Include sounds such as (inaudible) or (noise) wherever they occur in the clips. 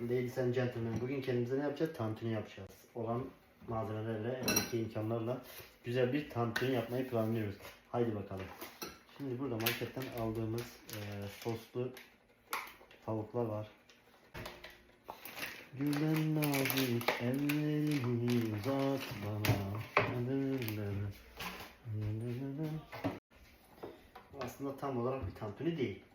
Evet ladies and gentlemen bugün kendimize ne yapacağız? Tantuni yapacağız. Olan malzemelerle, eldeki imkanlarla güzel bir tantuni yapmayı planlıyoruz. Haydi bakalım. Şimdi burada marketten aldığımız e, soslu tavuklar var. Gülen nazik ellerini uzat bana. Aslında tam olarak bir tantuni değil.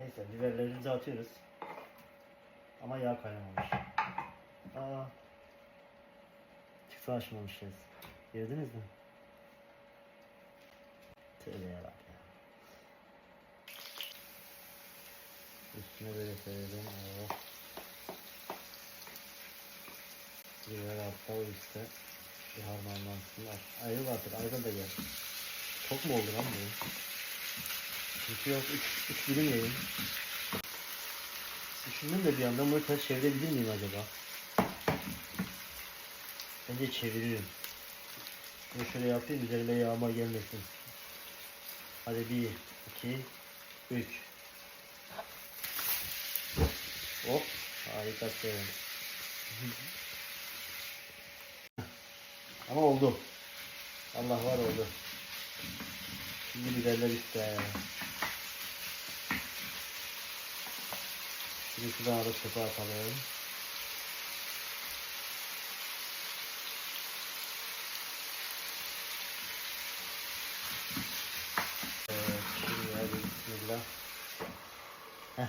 Neyse biberlerimizi atıyoruz. Ama yağ kaynamamış. Aa. Çıksa açmamışız. Gördünüz mü? Tövbe yarabbim. Üstüne böyle koyalım. Oh. Biber altta o üstte. Bir harmanlansın. Ayrıl artık. Ayrıl da gel. Çok mu oldu lan bu? Çünkü yok. Üç, üç dilim yiyin. Düşündüm de bir yandan bunu ters çevirebilir miyim acaba? Bence çeviririm. Bunu şöyle yapayım üzerine yağma gelmesin. Hadi bir, iki, üç. Hop, harikasın. Ama oldu. Allah var oldu. Şimdi biberler üstte. Şimdi şuradan alıp çöpe atalım. Bismillah. Heh.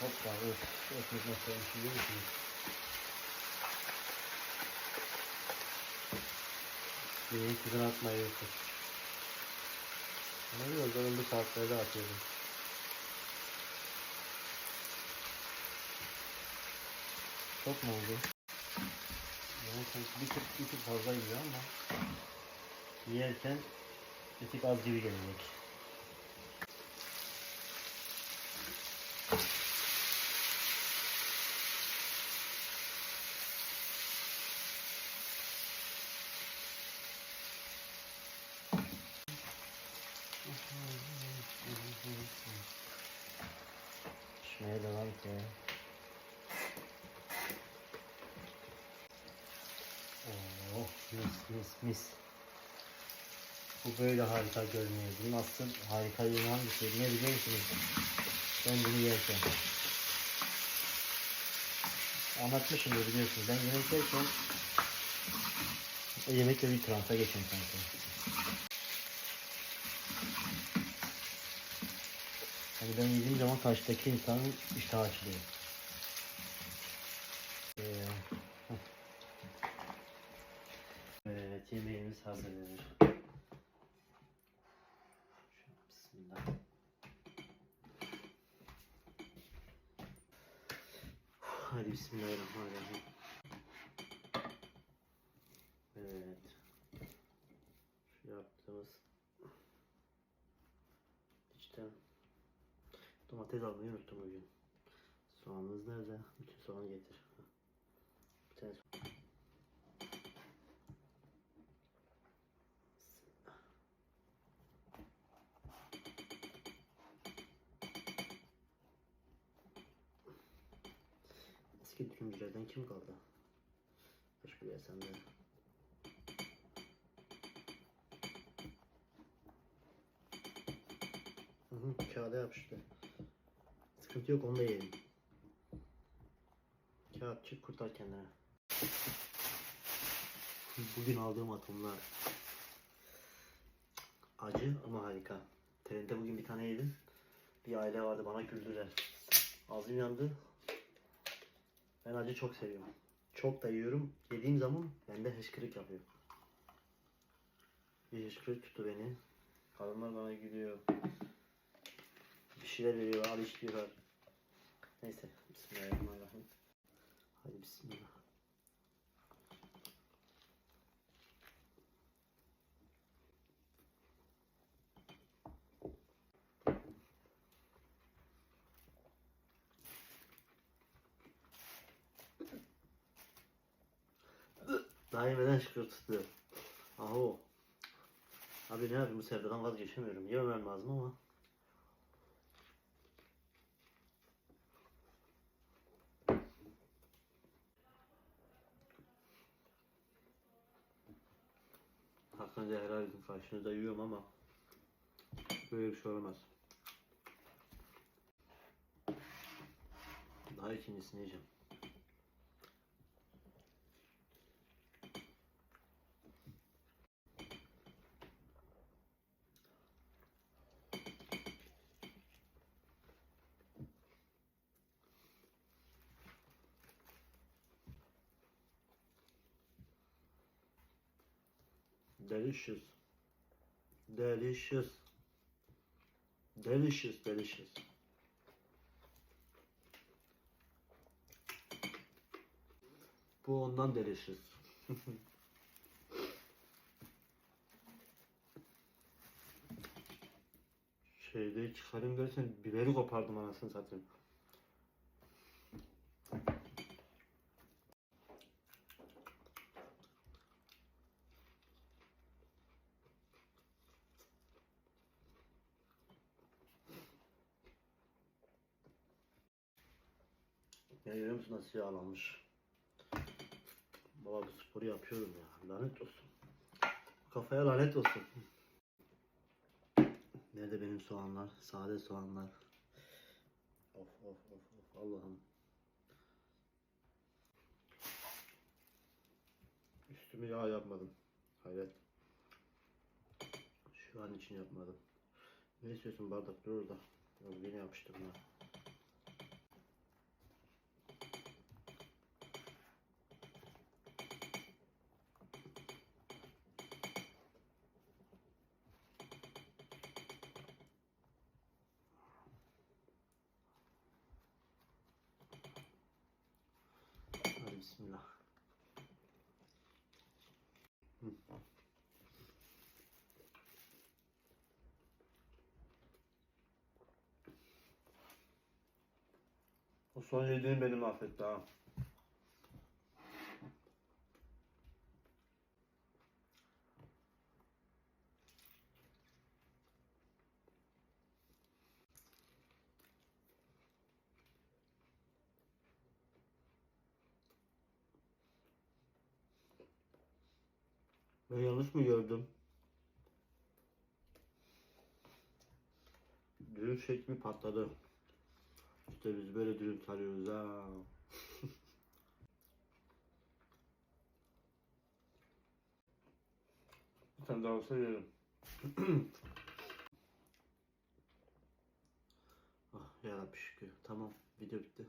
Hoppa, of, ekmek nasıl olmuş biliyor musunuz? Benim kızını atmayı yoktur. Ama biraz da bu saatlerde atıyorum. Çok mu oldu? Bir tık, bir tık fazla gibi ama yerken bir tık az gibi gelecek. Pişmeye devam ya. Oh mis mis mis. Bu böyle harika görünüyor. Bunun asıl harika yönü hangisi? Ne biliyor musunuz? Ben bunu yerken. Anlatmışımdır biliyorsunuz. Ben yemek yerken yemekle bir transa geçiyorum sanki. Hani ben yediğim zaman karşıdaki insanın iştahı açılıyor. Ee, heh. evet yemeğimiz hazırlanır. Bismillah. Hadi bismillahirrahmanirrahim. Evet. Domates almayı unuttum bugün. Soğanımız nerede? Bütün soğanı getir. Bir tane soğan. Eski dürümcülerden kim kaldı? Hoş bir sen de. Hı hı, kağıda yapıştı. Sıkıntı yok onu da yerim. Kağıtçı kurtar kendine. Bugün aldığım atomlar acı ama harika. Trende bugün bir tane yedim. Bir aile vardı bana güldüler. Ağzım yandı. Ben acı çok seviyorum. Çok da yiyorum. Yediğim zaman bende hışkırık yapıyor. Bir hışkırık tuttu beni. Kadınlar bana gülüyor. Bir şeyler veriyor, al iç diyorlar. Neyse. Bismillahirrahmanirrahim. Hadi bismillah. Daimeden şükür tuttu. Aho. Abi ne yapayım bu sevdadan vazgeçemiyorum. Yememem lazım ama. Hakkınca helal edin karşınızda yiyorum ama böyle bir şey olmaz. Daha ikincisini yiyeceğim. Delicious. Delicious. Delicious, delicious. Bu ondan delicious. (laughs) Şeyde çıkarayım dersen biberi kopardım anasını satayım. Ya görüyor musun nasıl yağlanmış? Baba bu sporu yapıyorum ya. Lanet olsun. Kafaya lanet olsun. Nerede benim soğanlar? Sade soğanlar. Of of of of Allah'ım. Üstümü yağ yapmadım. Hayret. Şu an için yapmadım. Ne istiyorsun bardak dur orada. Yine yapıştırma. Hadi bismillah. Hı. O son yediğim beni mahvetti ha. Ben yanlış mı gördüm? Dürüm şekli patladı. İşte biz böyle dürüm tarıyoruz ha. (laughs) Bir tane daha olsa yerim. (clears throat) ah yarabbi şükür. Tamam video bitti.